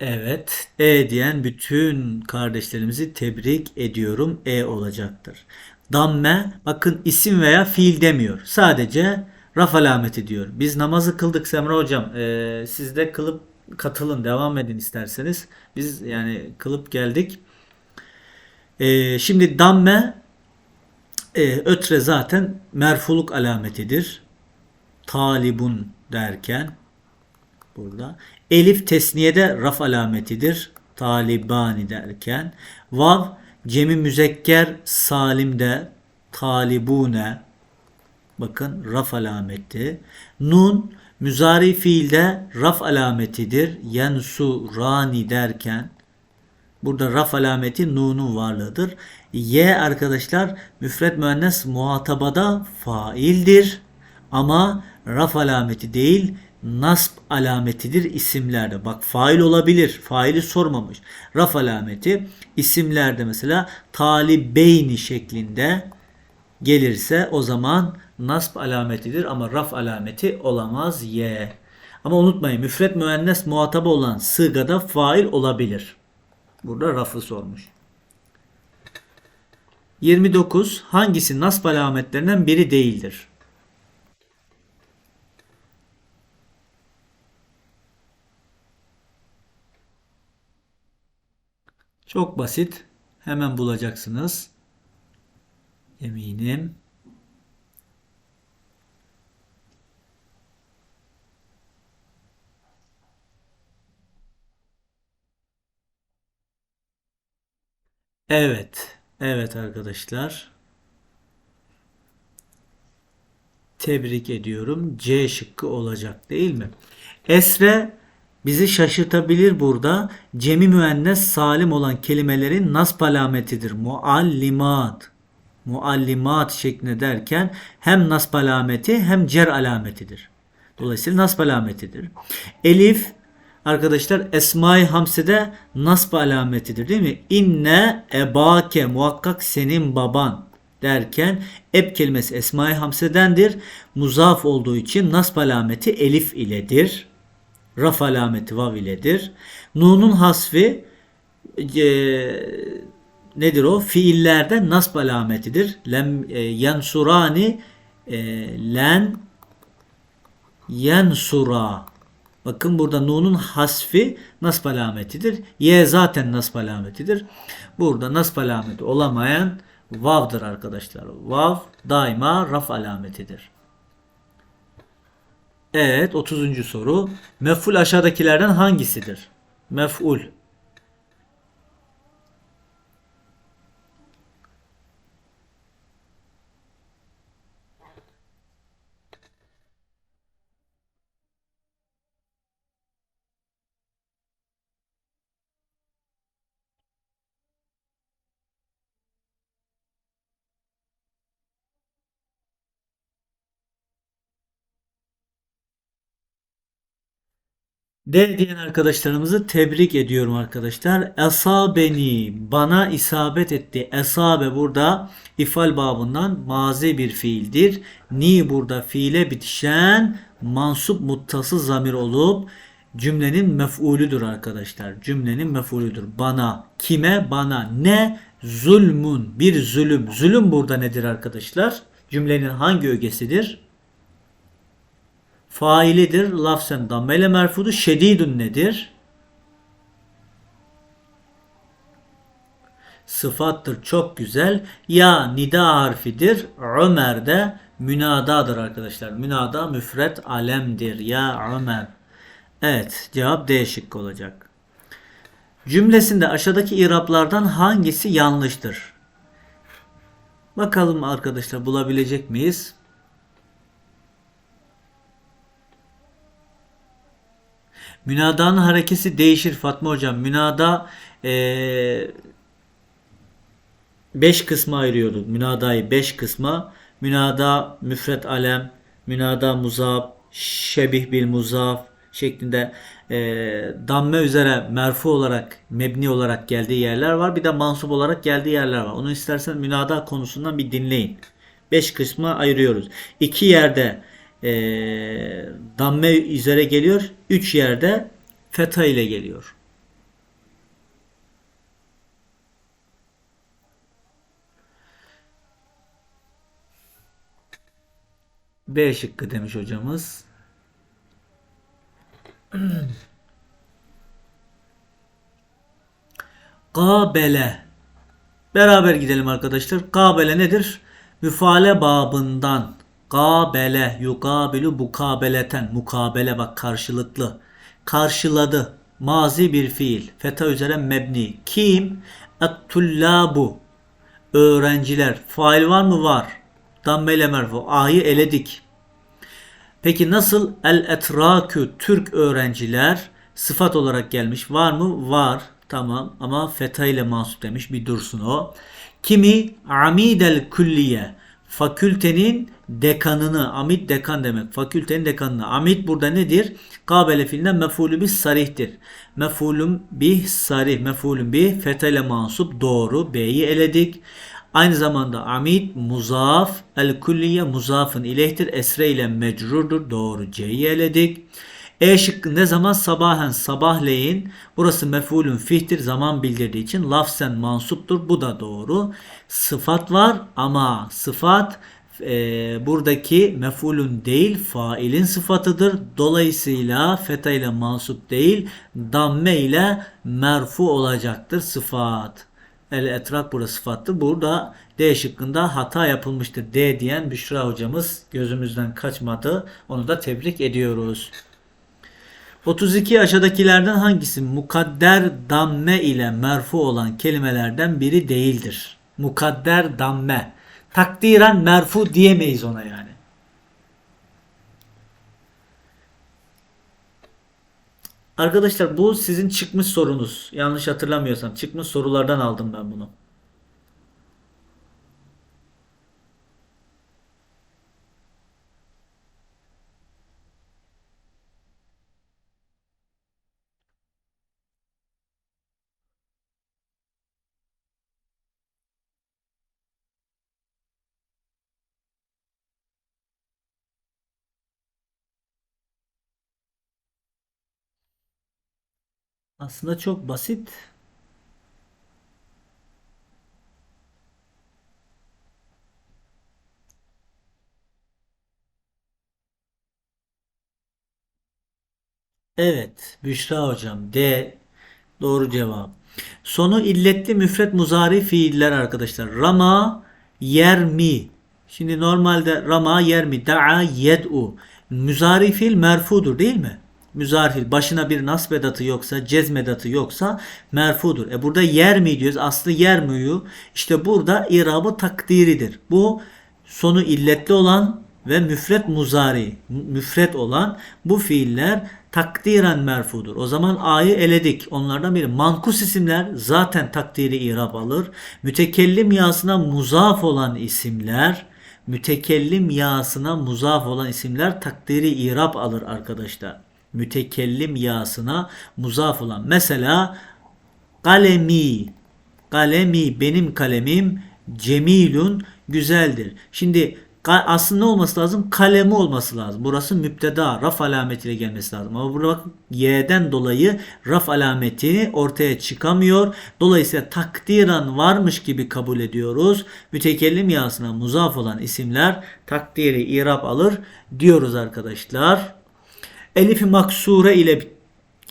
Evet, E diyen bütün kardeşlerimizi tebrik ediyorum. E olacaktır. Damme, bakın isim veya fiil demiyor. Sadece raf alameti diyor. Biz namazı kıldık Semra hocam. Ee, siz de kılıp katılın, devam edin isterseniz. Biz yani kılıp geldik. Ee, şimdi damme e, ötre zaten merfuluk alametidir. Talibun derken burada. Elif tesniyede raf alametidir. Talibani derken. Vav cemi müzekker salimde talibune bakın raf alameti. Nun müzari fiilde raf alametidir. Yensurani derken Burada raf alameti nunun varlığıdır. Y arkadaşlar müfret müennes muhatabada faildir. Ama raf alameti değil nasb alametidir isimlerde. Bak fail olabilir. Faili sormamış. Raf alameti isimlerde mesela talibeyni şeklinde gelirse o zaman nasb alametidir ama raf alameti olamaz y. Ama unutmayın müfret müennes muhatabı olan sığgada fail olabilir. Burada rafı sormuş. 29. Hangisi nasb alametlerinden biri değildir? Çok basit. Hemen bulacaksınız. Eminim. Evet. Evet arkadaşlar. Tebrik ediyorum. C şıkkı olacak değil mi? Esre bizi şaşırtabilir burada. Cemi müennes salim olan kelimelerin nasb alametidir. Muallimat. Muallimat şeklinde derken hem nasb alameti hem cer alametidir. Dolayısıyla nasb alametidir. Elif arkadaşlar Esma-i Hamse'de nasb alametidir değil mi? İnne ebake muhakkak senin baban derken eb kelimesi Esma-i Hamse'dendir. Muzaf olduğu için nasb alameti elif iledir. Raf alameti vav iledir. Nun'un hasfi e, nedir o? Fiillerde nasb alametidir. Lem e, yansurani e, len yensura Bakın burada nunun hasfi nasb alametidir. Y zaten nasb alametidir. Burada nasb alameti olamayan vav'dır arkadaşlar. Vav daima raf alametidir. Evet 30. soru. Mef'ul aşağıdakilerden hangisidir? Mef'ul. D diyen arkadaşlarımızı tebrik ediyorum arkadaşlar. Esabeni bana isabet etti. Esabe burada ifal babından mazi bir fiildir. Ni burada fiile bitişen mansup muttası zamir olup cümlenin mef'ulüdür arkadaşlar. Cümlenin mef'ulüdür. Bana, kime? Bana. Ne? Zulmun. Bir zulüm. Zulüm burada nedir arkadaşlar? Cümlenin hangi ögesidir? Failidir. Lafzen dammele merfudu. Şedidun nedir? Sıfattır. Çok güzel. Ya nida harfidir. Ömer de münadadır arkadaşlar. Münada müfret alemdir. Ya Ömer. Evet. Cevap D şıkkı olacak. Cümlesinde aşağıdaki iraplardan hangisi yanlıştır? Bakalım arkadaşlar bulabilecek miyiz? Münadanın harekesi değişir Fatma Hocam. Münada 5 beş kısma ayırıyorduk. Münadayı 5 kısma. Münada müfret alem, münada muzaf, şebih bil muzaf şeklinde e, damme üzere merfu olarak, mebni olarak geldiği yerler var. Bir de mansup olarak geldiği yerler var. Onu istersen münada konusundan bir dinleyin. 5 kısma ayırıyoruz. İki yerde e, damme üzere geliyor. Üç yerde feta ile geliyor. B şıkkı demiş hocamız. Kabele. Beraber gidelim arkadaşlar. Kabele nedir? Müfale babından Kabele, yukabilu mukabeleten. Mukabele bak karşılıklı. Karşıladı. Mazi bir fiil. Feta üzere mebni. Kim? Et-tullabu. Öğrenciler. Fail var mı? Var. Dammele merfu. A'yı eledik. Peki nasıl el etrakü Türk öğrenciler sıfat olarak gelmiş var mı? Var. Tamam ama feta ile mahsup demiş bir dursun o. Kimi amidel külliye fakültenin dekanını amid dekan demek fakültenin dekanını amid burada nedir? Kabele fiilinden mefulü bir sarihtir. Mefulüm bih sarih mefulüm bih feta ile mahsup doğru B'yi eledik. Aynı zamanda amid muzaf el külliye muzafın ileyhtir. Esre ile mecrurdur. Doğru C'yi eledik. E şıkkı ne zaman? Sabahen sabahleyin. Burası mefulün fihtir. Zaman bildirdiği için lafzen mansuptur. Bu da doğru. Sıfat var ama sıfat e, buradaki mefulün değil failin sıfatıdır. Dolayısıyla feta ile mansup değil damme ile merfu olacaktır sıfat. El etrak burası sıfattır. Burada D şıkkında hata yapılmıştır. D diyen Büşra hocamız gözümüzden kaçmadı. Onu da tebrik ediyoruz. 32 aşağıdakilerden hangisi mukadder damme ile merfu olan kelimelerden biri değildir? Mukadder damme. Takdiren merfu diyemeyiz ona yani. Arkadaşlar bu sizin çıkmış sorunuz. Yanlış hatırlamıyorsam çıkmış sorulardan aldım ben bunu. Aslında çok basit. Evet, Büşra hocam D doğru cevap. Sonu illetli müfret muzari fiiller arkadaşlar. Rama yermi. Şimdi normalde rama yermi da'a yed'u. Müzari fiil merfudur değil mi? Müzarfil başına bir nasb edatı yoksa, cezmedatı yoksa merfudur. E burada yer mi diyoruz? Aslı yer müyü. İşte burada irabı takdiridir. Bu sonu illetli olan ve müfret muzari, müfret olan bu fiiller takdiren merfudur. O zaman A'yı eledik. Onlardan biri mankus isimler zaten takdiri irab alır. Mütekellim yasına muzaf olan isimler mütekellim yasına muzaf olan isimler takdiri irab alır arkadaşlar mütekellim yasına muzaf olan. Mesela kalemi kalemi benim kalemim cemilun güzeldir. Şimdi aslında olması lazım? Kalemi olması lazım. Burası müpteda, raf alametiyle gelmesi lazım. Ama burada y'den dolayı raf alameti ortaya çıkamıyor. Dolayısıyla takdiran varmış gibi kabul ediyoruz. Mütekellim yasına muzaf olan isimler takdiri irab alır diyoruz arkadaşlar. Elif-i maksure ile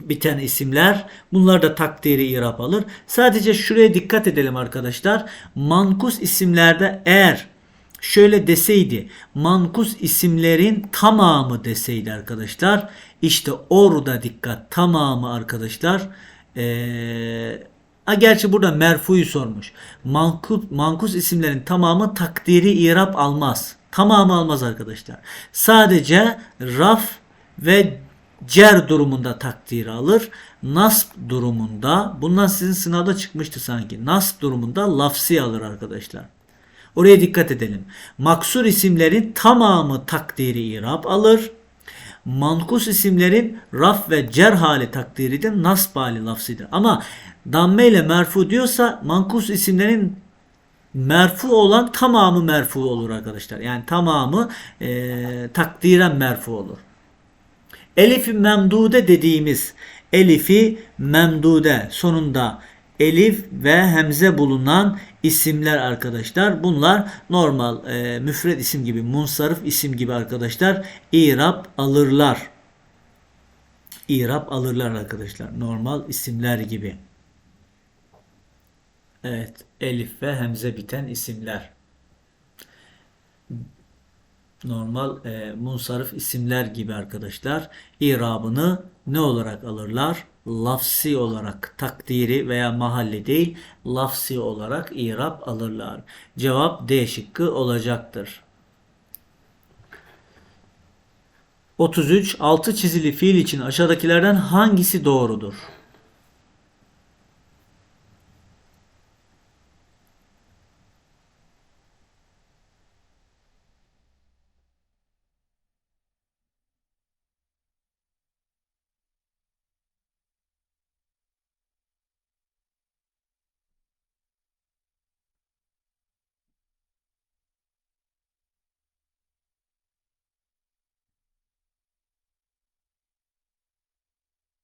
biten isimler. Bunlar da takdiri irap alır. Sadece şuraya dikkat edelim arkadaşlar. Mankus isimlerde eğer şöyle deseydi mankus isimlerin tamamı deseydi arkadaşlar işte orada dikkat tamamı arkadaşlar ee, gerçi burada merfuyu sormuş mankus, mankus isimlerin tamamı takdiri irap almaz tamamı almaz arkadaşlar sadece raf ve cer durumunda takdiri alır. Nasb durumunda bundan sizin sınavda çıkmıştı sanki. Nasb durumunda lafsi alır arkadaşlar. Oraya dikkat edelim. Maksur isimlerin tamamı takdiri irab alır. Mankus isimlerin raf ve cer hali takdiridir. Nasb hali lafsidir. Ama damme ile merfu diyorsa mankus isimlerin merfu olan tamamı merfu olur arkadaşlar. Yani tamamı e, takdiren merfu olur. Elifi memdude dediğimiz elifi memdude sonunda elif ve hemze bulunan isimler arkadaşlar. Bunlar normal e, müfred isim gibi, munsarif isim gibi arkadaşlar. İrab alırlar. İrab alırlar arkadaşlar. Normal isimler gibi. Evet, elif ve hemze biten isimler. Normal e, munsarif isimler gibi arkadaşlar. İrabını ne olarak alırlar? Lafsi olarak takdiri veya mahalli değil, lafsi olarak irab alırlar. Cevap D şıkkı olacaktır. 33. Altı çizili fiil için aşağıdakilerden hangisi doğrudur?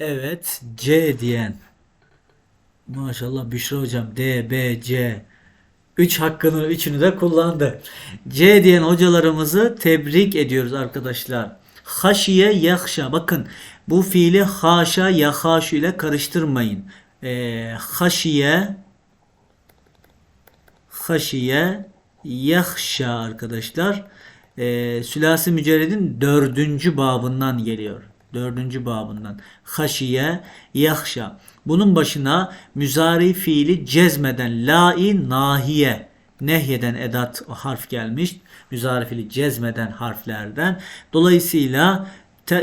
Evet, C diyen. Maşallah Büşra hocam D, B, C. 3 hakkını üçünü de kullandı. C diyen hocalarımızı tebrik ediyoruz arkadaşlar. Haşiye yahşa. Bakın bu fiili haşa yahaşu ile karıştırmayın. Ee, haşiye haşiye yahşa arkadaşlar. Ee, Sülasi Mücerred'in dördüncü babından geliyor. Dördüncü babından. Haşiye yahşa. Bunun başına müzari fiili cezmeden lai nahiye nehyeden edat harf gelmiş. Müzari fiili cezmeden harflerden. Dolayısıyla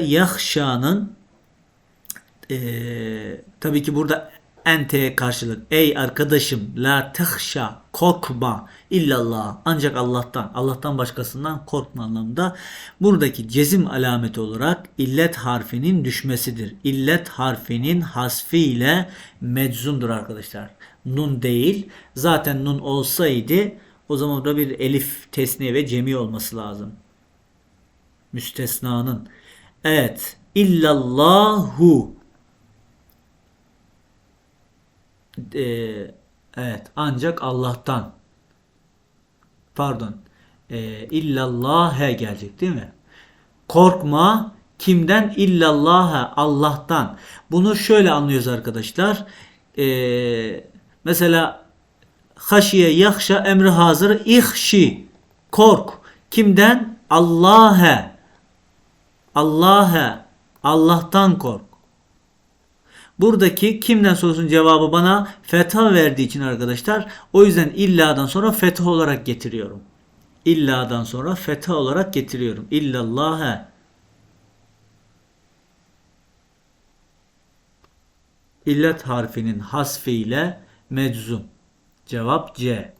yahşa'nın e, tabii ki burada ente karşılık. Ey arkadaşım la tehşa korkma illallah ancak Allah'tan Allah'tan başkasından korkma anlamında buradaki cezim alameti olarak illet harfinin düşmesidir. İllet harfinin hasfi ile meczumdur arkadaşlar. Nun değil. Zaten nun olsaydı o zaman da bir elif tesniye ve cemi olması lazım. Müstesnanın. Evet. İllallahu e, evet ancak Allah'tan pardon e, illallah'e gelecek değil mi? Korkma kimden? İllallah'a Allah'tan. Bunu şöyle anlıyoruz arkadaşlar. E, mesela haşiye yahşa emri hazır ihşi kork kimden? Allah'e Allah'e Allah'tan kork. Buradaki kimden sorusunun cevabı bana fetha verdiği için arkadaşlar o yüzden illadan sonra fetha olarak getiriyorum. İlladan sonra fetha olarak getiriyorum. İllallâhe. İllet harfinin hasfiyle meczum. Cevap C.